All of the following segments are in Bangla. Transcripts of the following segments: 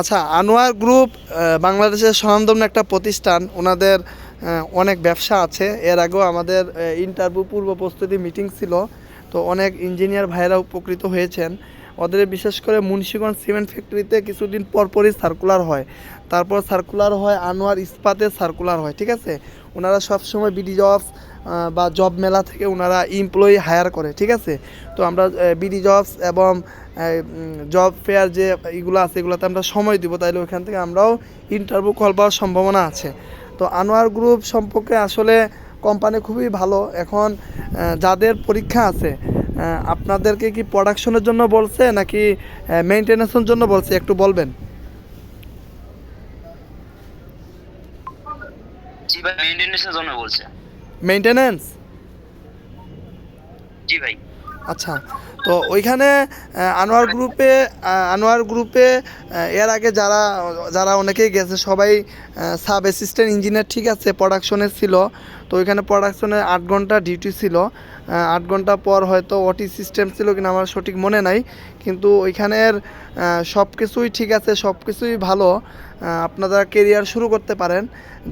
আচ্ছা আনোয়ার গ্রুপ বাংলাদেশের স্বনামধন্য একটা প্রতিষ্ঠান, ওনাদের অনেক ব্যবসা আছে। এর আগেও আমাদের ইন্টারভিউ পূর্ব প্রস্তুতি মিটিং ছিল। তো অনেক ইঞ্জিনিয়ার ভাইয়েরা উপকৃত হয়েছেন। ওদের বিশেষ করে মুন্সিগঞ্জ সিমেন্ট ফ্যাক্টরিতে কিছুদিন পরপরই সার্কুলার হয়। তারপর সার্কুলার হয়, আনোয়ার ইস্পাতের সার্কুলার হয়, ঠিক আছে? ওনারা সবসময় বিডি জবস বা জব মেলা থেকে ওনারা এমপ্লয়ি হায়ার করে, ঠিক আছে? তো আমরা বিডি জবস এবং জব ফেয়ার যে এগুলো আছে, এগুলোতে আমরা সময় দিব, তাইলে ওইখান থেকে আমরাও ইন্টারভিউ কল পাওয়ার সম্ভাবনা আছে। তো আনোয়ার গ্রুপ সম্পর্কে আসলে কোম্পানি খুবই ভালো। এখন যাদের পরীক্ষা আছে আপনাদেরকে কি প্রোডাকশনের জন্য বলছে, নাকি মেনটেন্যান্সের জন্য বলছে, একটু বলবেন? জি ভাই মেনটেনেন্সের জন্য বলছে। মেনটেন্যান্স জি ভাই। আচ্ছা তো ওইখানে আনোয়ার গ্রুপে আনোয়ার গ্রুপে এর আগে যারা যারা অনেকেই গেছে সবাই সাব অ্যাসিস্ট্যান্ট ইঞ্জিনিয়ার ঠিক আছে প্রোডাকশনে ছিল। তো ওইখানে প্রোডাকশনে আট ঘণ্টা ডিউটি ছিল। আট ঘণ্টা পর হয়তো ওটি সিস্টেম ছিল কিনা আমার সঠিক মনে নাই। কিন্তু ওইখানের সব কিছুই ঠিক আছে সব কিছুই ভালো আপনারা কেরিয়ার শুরু করতে পারেন।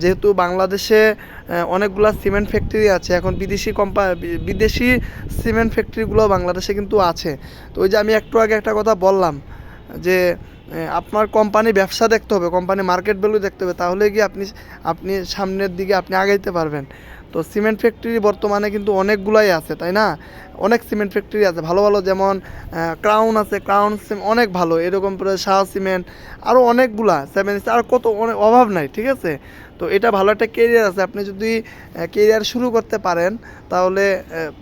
যেহেতু বাংলাদেশে অনেকগুলা সিমেন্ট ফ্যাক্টরি আছে, এখন বিদেশি কোম্পা বিদেশি সিমেন্ট ফ্যাক্টরিগুলো বাংলাদেশে কিন্তু আছে। তো ওই যে আমি একটু আগে একটা কথা বললাম, যে আপনার কোম্পানি ব্যবসা দেখতে হবে কোম্পানি মার্কেট ভ্যালু দেখতে হবে, তাহলে কি আপনি আপনি সামনের দিকে আপনি আগাইতে পারবেন। তো সিমেন্ট ফ্যাক্টরি বর্তমানে কিন্তু অনেকগুলাই আছে, তাই না? অনেক সিমেন্ট ফ্যাক্টরি আছে, ভালো ভালো যেমন ক্রাউন আছে ক্রাউন অনেক ভালো, এরকম করে শাহ সিমেন্ট আরও অনেকগুলা সেভেন আর কত অনেক অভাব নাই, ঠিক আছে? তো এটা ভালো একটা কেরিয়ার আছে, আপনি যদি কেরিয়ার শুরু করতে পারেন, তাহলে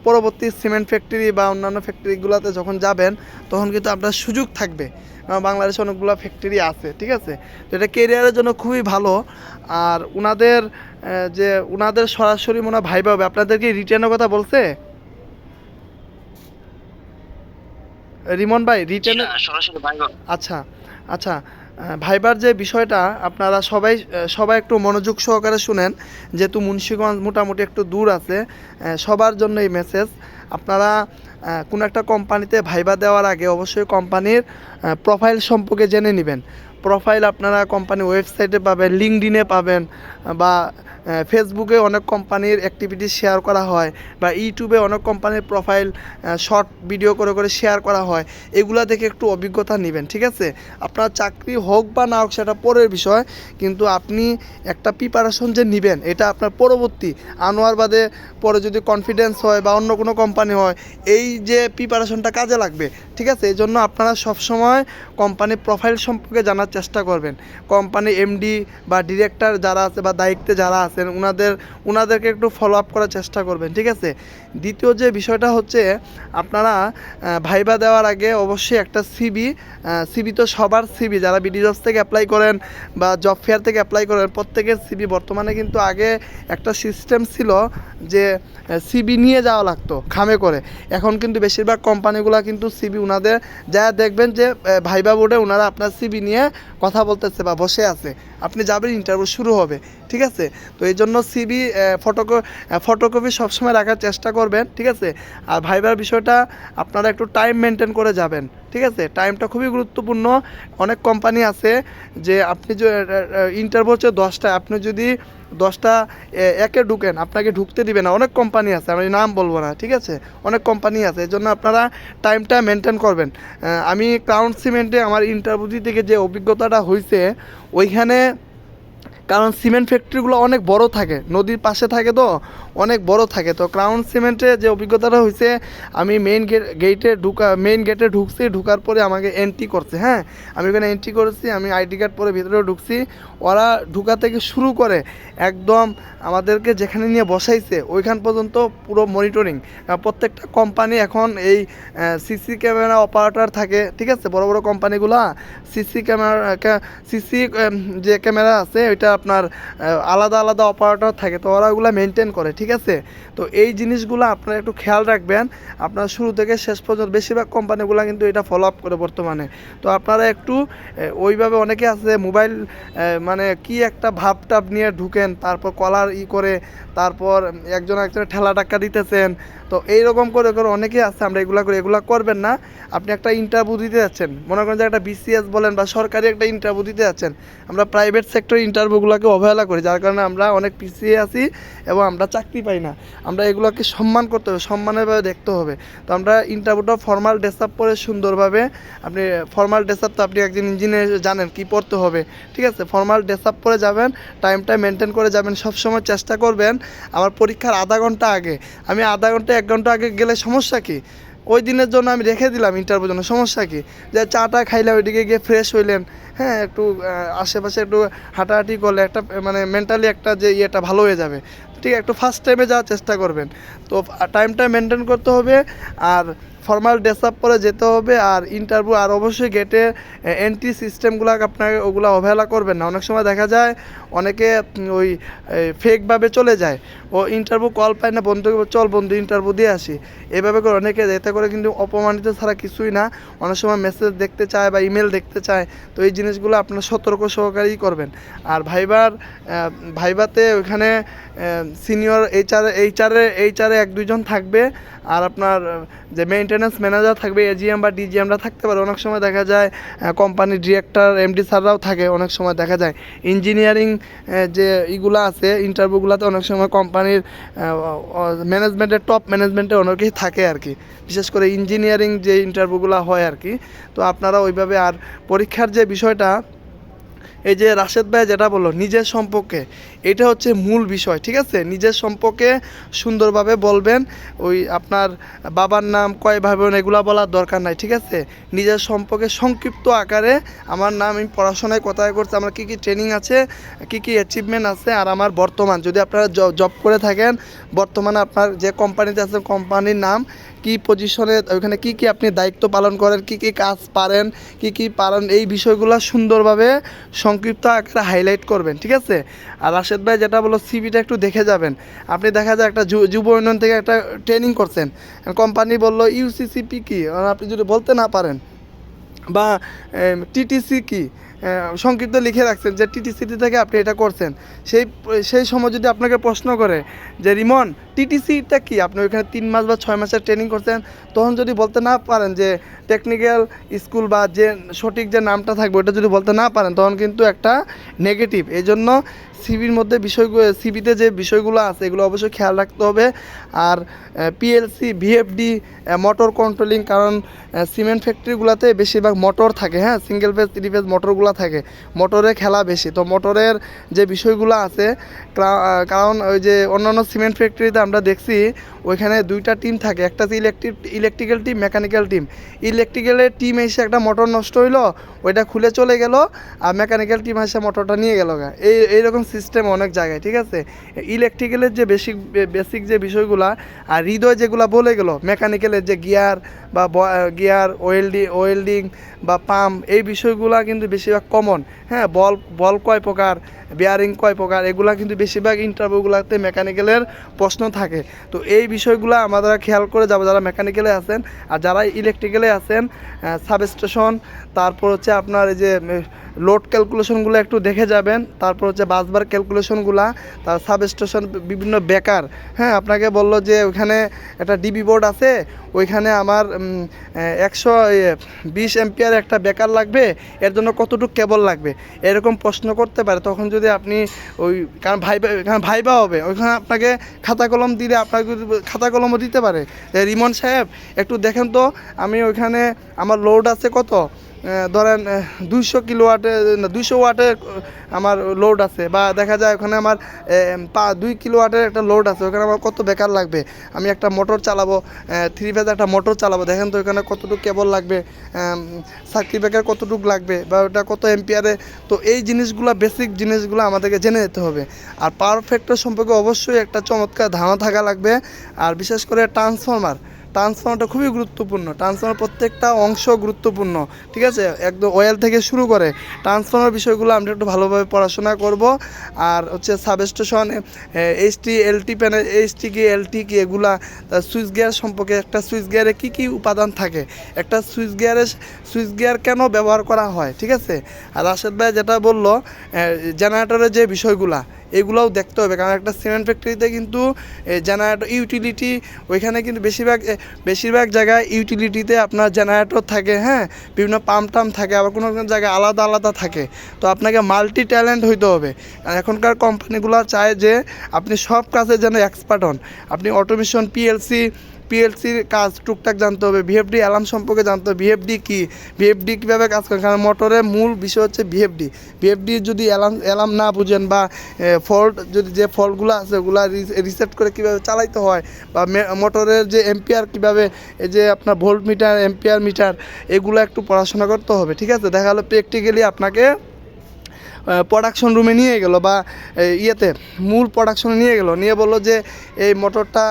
পরবর্তী সিমেন্ট ফ্যাক্টরি বা অন্যান্য ফ্যাক্টরিগুলোতে যখন যাবেন, তখন কিন্তু আপনার সুযোগ থাকবে। কারণ বাংলাদেশে অনেকগুলো ফ্যাক্টরি আছে, ঠিক আছে? তো এটা কেরিয়ারের জন্য খুবই ভালো। আর উনাদের যে উনাদের সরাসরি মনে হয় ভাই পাবে আপনাদেরকে রিটার্নের কথা বলছে? রিমন ভাই রিটার্ন। আচ্ছা আচ্ছা ভাইবার যে বিষয়টা আপনারা সবাই সবাই একটু মনোযোগ সহকারে শুনেন যেহেতু মুন্সিগঞ্জ মোটামুটি একটু দূর আছে সবার জন্য এই মেসেজ আপনারা কোনো একটা কোম্পানিতে ভাইবা দেওয়ার আগে অবশ্যই কোম্পানির প্রোফাইল সম্পর্কে জেনে নেবেন। প্রোফাইল আপনারা কোম্পানি ওয়েবসাইটে পাবেন লিঙ্কডিনে পাবেন বা ফেসবুকে অনেক কোম্পানির অ্যাক্টিভিটি শেয়ার করা হয় বা ইউটিউবে অনেক কোম্পানির প্রোফাইল শর্ট ভিডিও করে করে শেয়ার করা হয়। এগুলা দেখে একটু অভিজ্ঞতা নেবেন, ঠিক আছে? আপনার চাকরি হোক বা না হোক, সেটা পরের বিষয়। কিন্তু আপনি একটা প্রিপারেশন যে নেবেন, এটা আপনার পরবর্তী। আনোয়ার বাদে পরে যদি কনফিডেন্স হয় বা অন্য কোনো কোম্পানি হয়, এই যে প্রিপারেশনটা কাজে লাগবে, ঠিক আছে? এই জন্য আপনারা সবসময় কোম্পানির প্রোফাইল সম্পর্কে জানার চেষ্টা করবেন। কোম্পানি এমডি বা ডিরেক্টর যারা আছে বা দায়িত্বে যারা আছেন ওনাদের ওনাদেরকে একটু ফলো আপ করার চেষ্টা করবেন, ঠিক আছে? দ্বিতীয় যে বিষয়টা হচ্ছে, আপনারা ভাইবা দেওয়ার আগে অবশ্যই একটা সিবি সিবি তো সবার সিবি যারা বিডি জবস থেকে অ্যাপ্লাই করেন বা জব ফেয়ার থেকে অ্যাপ্লাই করেন, প্রত্যেকের সিবি বর্তমানে কিন্তু আগে একটা সিস্টেম ছিল যে সিবি নিয়ে যাওয়া লাগতো, খামে করে। এখন কিন্তু বেশিরভাগ কোম্পানিগুলো কিন্তু সিবি ওনাদের যা দেখবেন যে ভাইবা বোর্ডে ওনারা আপনার সিবি নিয়ে কথা বলতেছে বা বসে আছে। আপনি যাবেন ইন্টারভিউ শুরু হবে। ঠিক আছে? তো এই জন্য সিবি ফটোকো ফটোকপি সবসময় রাখার চেষ্টা করবেন, ঠিক আছে? আর ভাইবার বিষয়টা, আপনারা একটু টাইম মেনটেন করে যাবেন, ঠিক আছে? টাইমটা খুবই গুরুত্বপূর্ণ। অনেক কোম্পানি আছে যে আপনি যে ইন্টারভিউ হচ্ছে দশটায়। আপনি যদি দশটা একে ঢুকেন, আপনাকে ঢুকতে দিবে না। অনেক কোম্পানি আছে, আমি নাম বলব না, ঠিক আছে? অনেক কোম্পানি আছে, এই জন্য আপনারা টাইমটা মেনটেন করবেন। আমি ক্রাউন সিমেন্টে আমার ইন্টারভিউ থেকে যে অভিজ্ঞতাটা হয়েছে ওইখানে কারণ সিমেন্ট ফ্যাক্টরিগুলো অনেক বড় থাকে, নদীর পাশে থাকে তো, অনেক বড় থাকে। তো ক্রাউন সিমেন্টে যে অভিজ্ঞতাটা হয়েছে, আমি মেইন গেট গেটে ঢুকা মেইন গেটে ঢুকছি, ঢুকার পরে আমাকে এন্ট্রি করছে হ্যাঁ? আমি ওখানে এন্ট্রি করেছি, আমি আইডি কার্ড পরে ভিতরে ঢুকছি। ওরা ঢুকা থেকে শুরু করে একদম আমাদেরকে যেখানে নিয়ে বসাইছে, ওইখান পর্যন্ত পুরো মনিটরিং প্রত্যেকটা কোম্পানি এখন এই সিসি ক্যামেরা অপারেটর থাকে, ঠিক আছে? বড় বড় কোম্পানিগুলো সিসি ক্যামেরা সিসি যে ক্যামেরা আছে, ওইটা আপনার আলাদা আলাদা অপারেটর থাকে, তো ওরা ওগুলো মেনটেন করে, ঠিক আছে? তো এই জিনিসগুলো আপনারা একটু খেয়াল রাখবেন। আপনার শুরু থেকে শেষ পর্যন্ত বেশিরভাগ কোম্পানিগুলো কিন্তু এটা ফলো আপ করে বর্তমানে। তো আপনারা একটু ওইভাবে অনেকে আছে মোবাইল মানে কি একটা ভাব টাপ নিয়ে ঢুকেন, তারপর কলার ই করে তারপর একজন একজন ঠেলা টাক্কা দিতেছেন। তো এইরকম করে করে অনেকেই আছে, আমরা এগুলো করে, এগুলো করবেন না। আপনি একটা ইন্টারভিউ দিতে যাচ্ছেন। মনে করেন যে একটা বিসিএস বলেন বা সরকারি একটা ইন্টারভিউ দিতে যাচ্ছেন। আমরা প্রাইভেট সেক্টর ইন্টারভিউগুলোকে অবহেলা করি, যার কারণে আমরা অনেক পিছিয়ে আছি এবং আমরা চাকরি পাই না। আমরা এগুলোকে সম্মান করতে হবে, সম্মানের ভাবে দেখতে হবে। তো আমরা ইন্টারভিউটা ফর্মাল ড্রেস আপ পরে সুন্দরভাবে, আপনি ফর্মাল ড্রেস আপ তো আপনি একজন ইঞ্জিনিয়ার জানেন কি পড়তে হবে। ঠিক আছে? ফর্মাল ড্রেস আপ পরে যাবেন টাইমটা মেনটেন করে যাবেন, সবসময় চেষ্টা করবেন আমার পরীক্ষার আধা ঘণ্টা আগে। আমি আধা ঘণ্টা, এক ঘণ্টা আগে গেলে সমস্যা কি? ওই দিনের জন্য আমি রেখে দিলাম ইন্টারভিউ জন্য, সমস্যা কি? যে চাটা খাইলে ওইদিকে গিয়ে ফ্রেশ হইলেন হ্যাঁ একটু আশেপাশে একটু হাঁটাহাঁটি করলে একটা মানে মেন্টালি একটা যে ইয়েটা ভালো হয়ে যাবে। ঠিক, একটু ফার্স্ট টাইমে যাওয়ার চেষ্টা করবেন। তো টাইমটা মেনটেন করতে হবে আর ফর্মাল ড্রেস আপ পরে যেতে হবে আর ইন্টারভিউ আর অবশ্যই গেটে এন্ট্রি সিস্টেমগুলো আপনাকে ওগুলো অবহেলা করবেন না। অনেক সময় দেখা যায় অনেকে ওই ফেকভাবে চলে যায়। ও ইন্টারভিউ কল পায় না বন্ধু চল বন্ধু ইন্টারভিউ দিয়ে আসি। এভাবে করে অনেকে, এতে করে কিন্তু অপমানিত ছাড়া কিছুই না। অনেক সময় মেসেজ দেখতে চায় বা ইমেল দেখতে চায়। তো এই জিনিসগুলো আপনার সতর্ক সহকারেই করবেন। আর ভাইবার ভাইবাতে ওখানে সিনিয়র এইচআর এইচআরে এইচআরে এক, দুইজন থাকবে। আর আপনার, যে মেনটেন্যান্স ম্যানেজার থাকবে এজিএম বা ডিজিএমরা থাকতে পারে। অনেক সময় দেখা যায় কোম্পানির ডিরেক্টর এমডি স্যাররাও থাকে, অনেক সময় দেখা যায়। ইঞ্জিনিয়ারিং যে ইগুলা আছে ইন্টারভিউগুলোতে অনেক সময় কোম্পানির ম্যানেজমেন্টের টপ ম্যানেজমেন্টে অনেকেই থাকে আর কি বিশেষ করে ইঞ্জিনিয়ারিং যে ইন্টারভিউগুলো হয় আর কি তো আপনারা ওইভাবে আর পরীক্ষার যে বিষয়টা এই যে রাশেদ ভাই যেটা বলল, নিজের সম্পর্কে, এটা হচ্ছে মূল বিষয়, ঠিক আছে? নিজের সম্পর্কে সুন্দরভাবে বলবেন, ওই আপনার বাবার নাম, কয় ভাই এগুলো বলার দরকার নাই, ঠিক আছে? নিজের সম্পর্কে সংক্ষিপ্ত আকারে আমার নাম, আমি পড়াশোনায় কোথায় করছি, আমার কী কী ট্রেনিং আছে, কী কী অ্যাচিভমেন্ট আছে, আর আমার বর্তমান, যদি আপনারা জব করে থাকেন, বর্তমানে আপনার যে কোম্পানিতে আছেন কোম্পানির নাম কি পজিশনে ওইখানে কি কি আপনি দায়িত্ব পালন করেন, কি কি কাজ পারেন, কি কি পারেন, এই বিষয়গুলো সুন্দরভাবে সংক্ষিপ্ত আকারে হাইলাইট করবেন, ঠিক আছে? আর রাশেদ ভাই যেটা বলো সিভিটা একটু দেখে যাবেন। আপনি দেখা যায় একটা যুব উন্নয়ন থেকে একটা ট্রেনিং করছেন। কোম্পানি বলল ইউসিসিপি কি? আপনি যদি বলতে না পারেন, বা টিটিসি কি? সংক্ষিপ্ত লিখে রাখছেন যে টিটিসিটি থেকে আপনি এটা করছেন। সেই সেই সময় যদি আপনাকে প্রশ্ন করে যে, রিমন, টিটিসিটা কি? আপনি ওইখানে তিন মাস বা ছয় মাসের ট্রেনিং করছেন, তখন যদি বলতে না পারেন যে টেকনিক্যাল স্কুল বা যে, সঠিক যে নামটা থাকবে, ওটা যদি বলতে না পারেন, তখন কিন্তু একটা নেগেটিভ এই জন্য সিবির মধ্যে বিষয়গুলো সিবিতে যে বিষয়গুলো আছে, এগুলো অবশ্যই খেয়াল রাখতে হবে। আর পিএলসি ভিএফডি মোটর কন্ট্রোলিং কারণ সিমেন্ট ফ্যাক্টরিগুলোতে বেশিরভাগ মোটর থাকে হ্যাঁ? সিঙ্গেল ফেজ থ্রি ফেজ মোটরগুলো থাকে মোটরে খেলা বেশি। তো মোটরের যে বিষয়গুলো আছে কারণ ওই যে অন্যান্য সিমেন্ট ফ্যাক্টরিতে আমরা দেখছি, ওইখানে দুইটা টিম থাকে। একটা হচ্ছে electric electrical team mechanical team ইলেকট্রিক্যালের team এসে একটা মোটর নষ্ট হইল, ওইটা খুলে চলে গেল, আর মেকানিক্যাল টিম এসে মোটরটা নিয়ে গেল গা। এই, এইরকম সিস্টেম অনেক জায়গায়, ঠিক আছে? ইলেকট্রিক্যালের যে বেসিক বেসিক যে বিষয়গুলা, আর হৃদয় যেগুলা বলে গেল মেকানিক্যালের যে গিয়ার বা গিয়ার ওয়েল্ডিং ওয়েল্ডিং বা পাম্প এই বিষয়গুলা কিন্তু বেশিরভাগ কমন হ্যাঁ বল বল কয় প্রকার? বেয়ারিং কয় প্রকার, এগুলা কিন্তু বেশিরভাগ ইন্টারভিউগুলোতে মেকানিক্যালের প্রশ্ন থাকে। তো এই বিষয়গুলো আমাদের খেয়াল করে যাব যারা মেকানিক্যালে আছেন আর যারা ইলেকট্রিক্যালে আছেন সাবস্টেশন তারপর হচ্ছে আপনার এই যে লোড ক্যালকুলেশনগুলো একটু দেখে যাবেন। তারপর হচ্ছে বাসবার ক্যালকুলেশনগুলো তার সাবস্টেশন বিভিন্ন বেকার। হ্যাঁ আপনাকে বলল যে ওইখানে একটা ডিবি বোর্ড আছে, ওইখানে আমার একশো বিশ এম্পিয়ার একটা বেকার লাগবে, এর জন্য কতটুকু কেবল লাগবে? এরকম প্রশ্ন করতে পারে, তখন যদি আপনি ওই, কারণ ভাইবা কারণ ভাইবা হবে, ওইখানে আপনাকে খাতা কলম দিলে আপনাকে খাতা কলমও দিতে পারে। রিমন সাহেব, একটু দেখেন তো, আমি ওইখানে, আমার লোড আছে কত? ধরেন দুইশো কিলো ওয়াটে দুইশো ওয়াটের আমার লোড আছে। বা দেখা যায় ওখানে আমার পা, দুই কিলো ওয়াটের একটা লোড আছে। ওখানে আমার কত বেকার লাগবে? আমি একটা মোটর চালাবো থ্রি ফেজ একটা মোটর চালাবো। দেখেন তো ওখানে কতটুকু কেবল লাগবে সার্কিট ব্রেকার কতটুকু লাগবে, বা ওটা কত এম্পিয়ারে তো এই জিনিসগুলো বেসিক জিনিসগুলো আমাদেরকে জেনে যেতে হবে। আর পাওয়ার ফ্যাক্টর সম্পর্কে অবশ্যই একটা চমৎকার ধারণা থাকা লাগবে। আর বিশেষ করে ট্রান্সফরমার ট্রান্সফর্মারটা খুবই গুরুত্বপূর্ণ, ট্রান্সফর্মার প্রত্যেকটা অংশ গুরুত্বপূর্ণ, ঠিক আছে? একদম অয়েল থেকে শুরু করে ট্রান্সফর্মার বিষয়গুলো আমরা একটু ভালোভাবে পড়াশোনা করব। আর হচ্ছে substation H T L T panel H T কি এল টি কি এগুলা সুইচ গিয়ার সম্পর্কে একটা সুইচ গিয়ারে কী কী উপাদান থাকে? একটা সুইচ গিয়ারে সুইচ গিয়ার কেন ব্যবহার করা হয়? ঠিক আছে? আর রাশেদ ভাই যেটা বলল জেনারেটরের যে বিষয়গুলা এগুলোও দেখতে হবে। কারণ একটা সিমেন্ট ফ্যাক্টরিতে কিন্তু জেনারেটর ইউটিলিটি ওইখানে কিন্তু বেশিরভাগ বেশিরভাগ জায়গায় ইউটিলিটিতে আপনার জেনারেটর থাকে হ্যাঁ? বিভিন্ন পাম্প টাম্প থাকে, আবার কোনো কোনো জায়গায় আলাদা আলাদা থাকে। তো আপনাকে মাল্টি ট্যালেন্ট হইতে হবে। এখনকার কোম্পানিগুলো চায় যে, আপনি সব কাজে যেন এক্সপার্ট হন। আপনি অটোমেশন পিএলসি পিএলসির কাজ টুকটাক জানতে হবে। ভিএফডি অ্যালার্ম সম্পর্কে জানতে হবে। ভিএফডি কী? ভিএফডি কীভাবে কাজ করে? কারণ মোটরের মূল বিষয় হচ্ছে ভিএফডি ভিএফডি যদি অ্যালার্ম অ্যালার্ম না বুঝেন বা ফল্ট যদি যে ফল্টগুলো আছে, ওগুলো রিসেট করে কীভাবে চালাইতে হয় বা মোটরের যে এম্পিয়ার কীভাবে, এই যে আপনার ভোল্ট মিটার এম্পিয়ার মিটার এগুলো একটু পড়াশোনা করতে হবে। ঠিক আছে? দেখা গেলো প্র্যাকটিক্যালি আপনাকে প্রোডাকশন রুমে নিয়ে গেল বা ইয়েতে মূল প্রোডাকশনে নিয়ে গেল। নিয়ে বলল যে, এই মোটরটা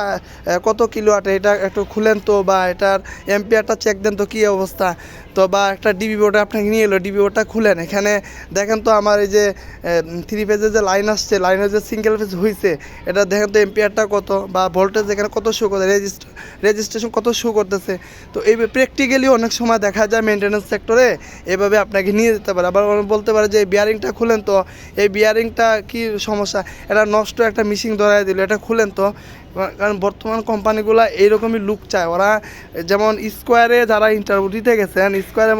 কত কিলো আটে? এটা একটু খুলেন তো বা, এটার এম্পিয়ারটা চেক দেন তো কী অবস্থা? তো বা একটা ডিবি বোর্ডে আপনাকে নিয়ে এলো ডিবি বোর্ডটা খুলেন। এখানে দেখেন তো আমার এই যে থ্রি ফেজের যে লাইন আসছে লাইনের যে সিঙ্গেল ফেজ হয়েছে এটা দেখেন তো এম্পিয়ারটা কত বা ভোল্টেজ এখানে কত শো করতে রেজিস্টার রেজিস্ট্রেশন কত শো করতেছে। তো এই প্র্যাকটিক্যালি অনেক সময় দেখা যায় মেনটেন্যান্স সেক্টরে এভাবে আপনাকে নিয়ে যেতে পারে। আবার বলতে পারে যে এই বিয়ারিংটা খুলেন তো, এই বিয়ারিংটা কি সমস্যা? এটা নষ্ট একটা মিশিং ধরাই দিল, এটা খুলেন তো কারণ বর্তমান কোম্পানিগুলো এইরকমই লুক চায়। ওরা যেমন স্কোয়ারে যারা ইন্টারভিউ দিতে গেছেন স্কোয়ারে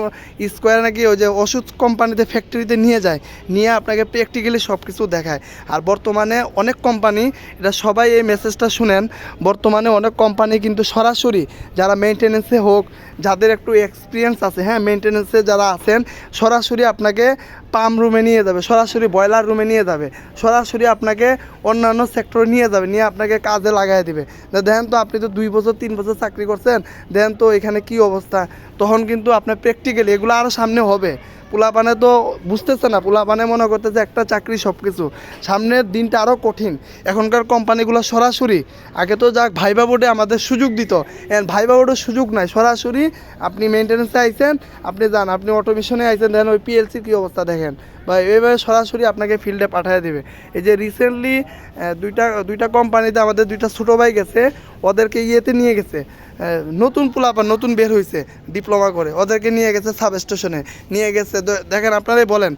স্কোয়ারে নাকি ওই যে ওষুধ কোম্পানিতে ফ্যাক্টরিতে নিয়ে যায়, নিয়ে আপনাকে প্র্যাকটিক্যালি সব কিছু দেখায়। আর বর্তমানে অনেক কোম্পানি এটা সবাই এই মেসেজটা শুনেন, বর্তমানে অনেক কোম্পানি কিন্তু সরাসরি যারা মেনটেনেন্সে হোক, যাদের একটু এক্সপিরিয়েন্স আছে হ্যাঁ মেনটেনেন্সে যারা আছেন, সরাসরি আপনাকে পাম রুমে নিয়ে যাবে, সরাসরি বয়লার রুমে নিয়ে যাবে, সরাসরি আপনাকে অন্যান্য সেক্টরে নিয়ে যাবে, নিয়ে আপনাকে কাজে লাগাই দিবে। দেখেন তো আপনি তো দুই বছর, তিন বছর চাকরি করছেন দেখেন তো এখানে কি অবস্থা? তখন কিন্তু আপনার প্র্যাকটিক্যালি এগুলো আরও সামনে হবে। পোলাপানে তো বুঝতেছে না, পোলাপানে মনে করতেছে একটা চাকরি সব কিছু সামনের দিনটা আরও কঠিন। এখনকার কোম্পানিগুলো সরাসরি, আগে তো যাক ভাইবা বোর্ডে আমাদের সুযোগ দিত। এখন ভাইবা বোর্ডের সুযোগ নাই, সরাসরি আপনি মেনটেন্যান্সে আইছেন, আপনি যান, আপনি অটোমেশনে আইছেন দেখেন ওই পিএলসির কী অবস্থা দেখেন? বা এইভাবে সরাসরি আপনাকে ফিল্ডে পাঠিয়ে দেবে। এই যে রিসেন্টলি দুইটা দুইটা কোম্পানিতে আমাদের দুইটা ছোটো ভাই গেছে, ওদেরকে ইয়েতে নিয়ে গেছে। নতুন পোলাপান, নতুন বের হয়েছে ডিপ্লোমা করে। ওদেরকে নিয়ে গেছে সাব স্টেশনে নিয়ে গেছে দেখেন আপনারাই বলেন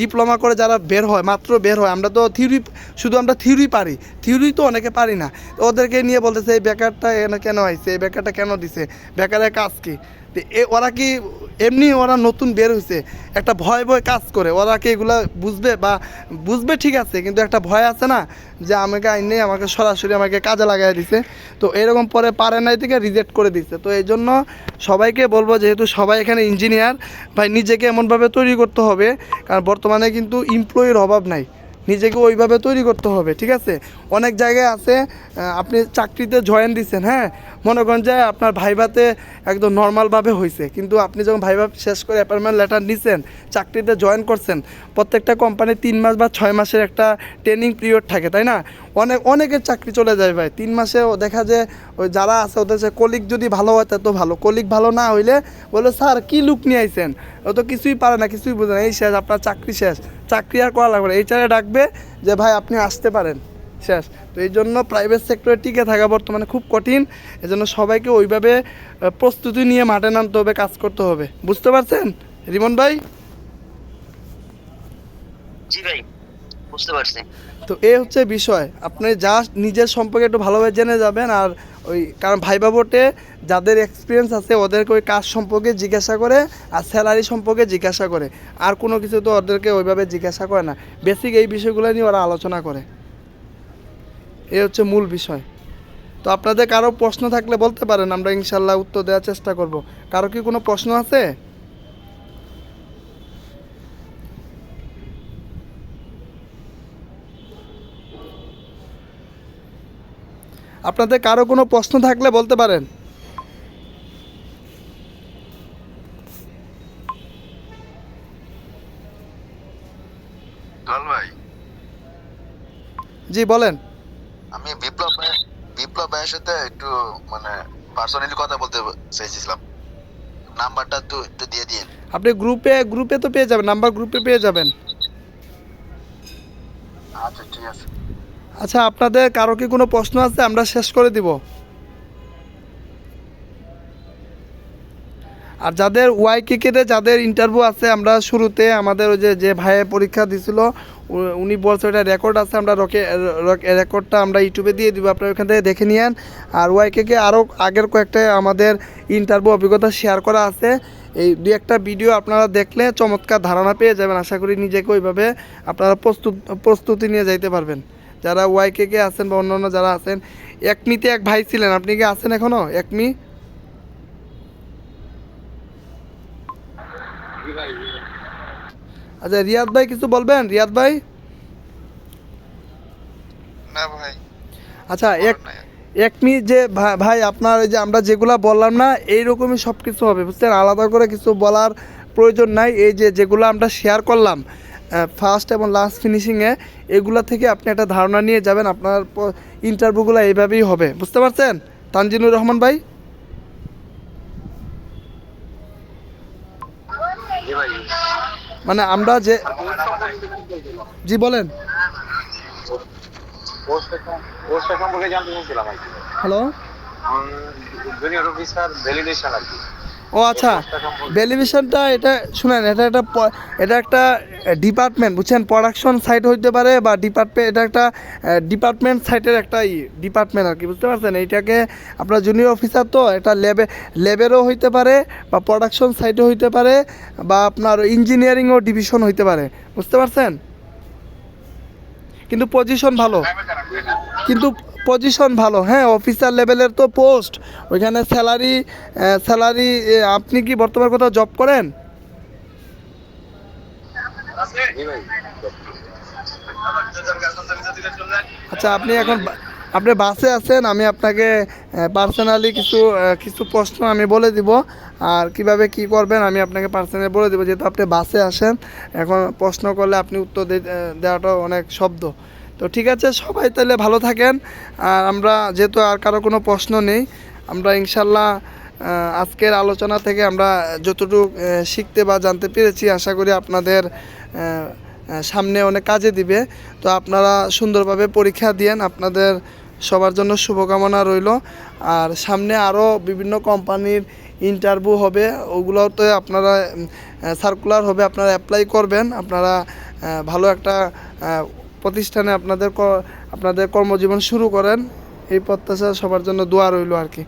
ডিপ্লোমা করে যারা বের হয়, মাত্র বের হয়, আমরা তো থিওরি শুধু আমরা থিওরি পারি। থিওরি তো অনেকে পারি না। ওদেরকে নিয়ে বলতেছে, এই বেকারটা কেন আইছে? এই বেকারটা কেন দিছে? বেকারের কাজ কি? তো এ, ওরা কি এমনি ওরা নতুন বের হয়েছে একটা ভয় ভয় কাজ করে। ওরা কি এগুলা বুঝবে বা বুঝবে ঠিক আছে, কিন্তু একটা ভয় আছে না যে আমাকে আইনে আমাকে সরাসরি আমাকে কাজে লাগাই দিছে। তো এরকম পরে পারে নাই থেকে রিজেক্ট করে দিচ্ছে তো এই জন্য সবাইকে বলব যেহেতু সবাই এখানে ইঞ্জিনিয়ার ভাই নিজেকে এমনভাবে তৈরি করতে হবে, কারণ বর্তমানে কিন্তু এমপ্লয়ির অভাব নাই। নিজেকে ওইভাবে তৈরি করতে হবে, ঠিক আছে? অনেক জায়গায় আছে আপনি চাকরিতে জয়েন দিচ্ছেন হ্যাঁ? মনে করেন যে আপনার ভাইভাতে একদম নর্মালভাবে হয়েছে কিন্তু আপনি যখন ভাইভা শেষ করে অ্যাপয়েন্টমেন্ট লেটার নিছেন, চাকরিতে জয়েন করছেন, প্রত্যেকটা কোম্পানি তিন মাস বা ছয় মাসের একটা ট্রেনিং পিরিয়ড থাকে, তাই না? অনেক অনেকের চাকরি চলে যায় ভাই। তিন মাসেও দেখা যায় ওই যারা আছে ওদের যে কলিগ যদি ভালো হয় তো ভালো। কলিগ ভালো না হইলে বলে, স্যার, কী লুক নিয়ে আইছেন? ও তো কিছুই পারে না, কিছুই বোঝে না। এই শেষ, আপনার চাকরি শেষ। চাকরি আর করা লাগবে না। এইচারে ডাকবে যে, ভাই, আপনি আসতে পারেন। শেষ। তো এই জন্য প্রাইভেট সেক্টরে টিকে থাকা বর্তমানে খুব কঠিন। এজন্য সবাইকে ওইভাবে প্রস্তুতি নিয়ে মাঠে নামতে হবে, কাজ করতে হবে। বুঝতে পারছেন? রিমন ভাই? জি ভাই, বুঝতে পারছি। তো এ হচ্ছে বিষয়। আপনি যা নিজের সম্পর্কে একটু ভালোভাবে জেনে যাবেন আর ওই, কারণ ভাই বাবুটে যাদের এক্সপিরিয়েন্স আছে, ওদেরকে ওই কাজ সম্পর্কে জিজ্ঞাসা করে আর স্যালারি সম্পর্কে জিজ্ঞাসা করে। আর কোনো কিছু তো ওদেরকে ওইভাবে জিজ্ঞাসা করে না। বেসিক এই বিষয়গুলো নিয়ে ওরা আলোচনা করে। এ হচ্ছে মূল বিষয়। তো আপনাদের কারও প্রশ্ন থাকলে বলতে পারেন, আমরা ইনশাল্লাহ উত্তর দেওয়ার চেষ্টা করব। কারও কি কোনো প্রশ্ন আছে? আপনাদের কারও কোনো প্রশ্ন থাকলে বলতে পারেন। জি বলেন। আমি বিপ্লব বিপ্লব ভাইয়ের সাথে একটু মানে পার্সোনালি কথা বলতে চাইছিলাম। নাম্বারটা তো একটু দিয়ে দিন আপনি গ্রুপে গ্রুপে তো পেয়ে যাবেন নাম্বার গ্রুপে পেয়ে যাবেন। আচ্ছা ঠিক আছে। আচ্ছা আপনাদের কারও কি কোনো প্রশ্ন আছে? আমরা শেষ করে দিব। আর যাদের ওয়াই ক্রিকেটে যাদের ইন্টারভিউ আছে, আমরা শুরুতে আমাদের ওই যে যে ভাইয়ে পরীক্ষা দিছিল উনি বলছে ওটা রেকর্ড আছে, আমরা রকে রেকর্ডটা আমরা ইউটিউবে দিয়ে দিব, আপনারা ওখান থেকে দেখে নিয়েন। আর ওয়াই কে আরও আগের কয়েকটা আমাদের ইন্টারভিউ অভিজ্ঞতা শেয়ার করা আছে। এই দু একটা ভিডিও আপনারা দেখলে চমৎকার ধারণা পেয়ে যাবেন। আশা করি নিজেকে ওইভাবে আপনারা প্রস্তুত, প্রস্তুতি নিয়ে যাইতে পারবেন। যারা ওয়াই কে কে আছেন বা অন্যান্য যারা আছেন একমিতে এক ভাই ছিলেন। আপনি কি আছেন এখনও? একমি? আচ্ছা রিয়াদ ভাই কিছু বলবেন? রিয়াদ ভাই? না ভাই। আচ্ছা এক একমি যে ভাই আপনার এই যে আমরা যেগুলা বললাম না এইরকমই সব কিছু হবে বুঝছেন? আলাদা করে কিছু বলার প্রয়োজন নাই। এই যে যেগুলো আমরা শেয়ার করলাম ফার্স্ট এবং লাস্ট ফিনিশিংয়ে এগুলা থেকে আপনি একটা ধারণা নিয়ে যাবেন আপনার ইন্টারভিউগুলো এইভাবেই হবে। বুঝতে পারছেন? তানজিনুর রহমান ভাই? মানে আমরা যে জি বলেন। হ্যালো জুনিয়র অফিসার ভ্যালিডেশন আর কি। ও আচ্ছা। ভ্যালিডেশনটা এটা শুনেন, এটা একটা এটা একটা ডিপার্টমেন্ট বুঝছেন? প্রোডাকশন সাইট হইতে পারে বা ডিপার্টমেন্ট এটা একটা ডিপার্টমেন্ট সাইটের একটা ডিপার্টমেন্ট আর কি, বুঝতে পারছেন? এইটাকে আপনার জুনিয়র অফিসার তো, এটা ল্যাবে ল্যাবেরও হইতে পারে বা প্রোডাকশন সাইটও হইতে পারে বা আপনার ইঞ্জিনিয়ারিংও ডিভিশন হইতে পারে, বুঝতে পারছেন? কিন্তু পজিশন ভালো। কিন্তু পজিশন ভালো। হ্যাঁ অফিসার লেভেলের তো পোস্ট ওইখানে স্যালারি স্যালারি আপনি কি বর্তমান কোথাও জব করেন? আচ্ছা আপনি এখন আপনি বাসে আছেন, আমি আপনাকে পার্সোনালি কিছু কিছু প্রশ্ন আমি বলে দিব। আর কীভাবে কি করবেন, আমি আপনাকে পার্সোনালি বলে দিব। যেহেতু আপনি বাসে আসেন, এখন প্রশ্ন করলে আপনি উত্তর দেওয়াটা অনেক শব্দ। তো ঠিক আছে, সবাই তাহলে ভালো থাকেন। আর আমরা, যেহেতু আর কারও কোনো প্রশ্ন নেই, আমরা ইনশাল্লাহ আজকের আলোচনা থেকে আমরা যতটুকু শিখতে বা জানতে পেরেছি, আশা করি আপনাদের সামনে অনেক কাজে দিবে। তো আপনারা সুন্দরভাবে পরীক্ষা দিয়েন। আপনাদের সবার জন্য শুভকামনা রইল। আর সামনে আরও বিভিন্ন কোম্পানির ইন্টারভিউ হবে। ওগুলোতে আপনারা সার্কুলার হবে। আপনারা অ্যাপ্লাই করবেন। আপনারা ভালো একটা প্রতিষ্ঠানে আপনাদের আপনাদের কর্মজীবন শুরু করেন। এই প্রত্যাশা সবার জন্য দোয়া রইল আর কি।